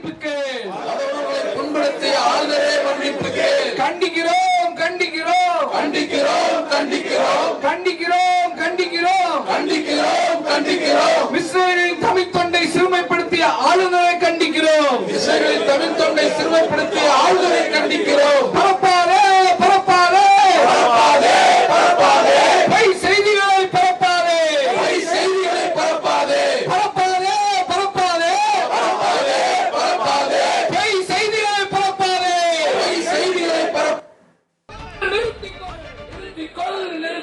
மன்னிப்பு கேள் அவர்களை புண்படுத்திய ஆளுநரே கண்டிக்கிறோம் கண்டிக்கிறோம். கண்டிக்கிறோம் கண்டிக்கிறோம். கண்டிக்கிறோம் கண்டிக்கிறோம். கண்டிக்கிறோம் கண்டிக்கிறோம். இஸ்ரேலின் தமிழ் தொண்டை சிறுமைப்படுத்திய ஆளுநரை கண்டிக்கிறோம். இசைகளில் தமிழ் தொண்டை சிறுமைப்படுத்திய ஆளுநரை கண்டிக்கிறோம்.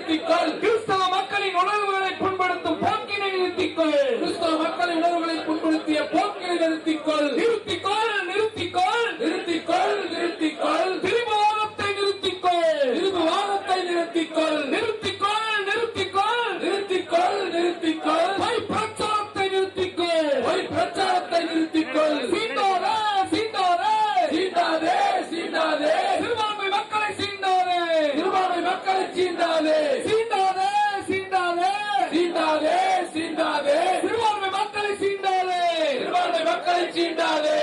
நிறுத்திக்கொள். கிறிஸ்தவ மக்களின் உணர்வுகளை புண்படுத்தும் போக்கினை நிறுத்திக்கொள். கிறிஸ்தவ மக்களின் உணர்வுகளை புண்படுத்திய போக்கினை நிறுத்திக்கொள். நிறுத்திக்கொள் நிறுத்திக்கொள். நிறுத்திக்கொள் நிறுத்திக்கொள். திருபவாதத்தை நிறுத்திக்கொள். திருபவாதத்தை நிறுத்திக்கொள். நிறுத்திக்கொள் நிறுத்திக்கொள். நிறுத்திக்கொள் நிறுத்திக்கொள். பொய் பிரச்சாரத்தை நிறுத்திக்கொள். பொய் பிரச்சாரத்தை நிறுத்திக்கொள். சீண்டாதே சீண்டாதே. சீண்டாதே சீண்டாதே. சிறுபான்மை மக்களை சீண்டாதே. சிறுபான்மை மக்களை சீண்டாதே. சீண்டாதே சீண்டாதே சிறுபான்மை மக்களை சீண்டாதே சிறுபான்மை மக்களை சீண்டாதே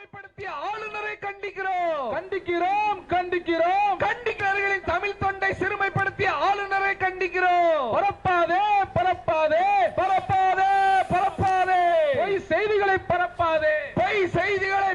கொடுமைப்படுத்திய ஆளுநரை கண்டிக்கிறோம். கண்டிக்கிறோம் கண்டிக்கிறோம். கண்டிக்கிறவர்களின் தமிழ் தொண்டை சிறுமைப்படுத்திய ஆளுநரை கண்டிக்கிறோம். பரப்பாதே பரப்பாதே. பரப்பாதே பரப்பாதே. பொய் செய்திகளை பரப்பாதே. பொய் செய்திகளை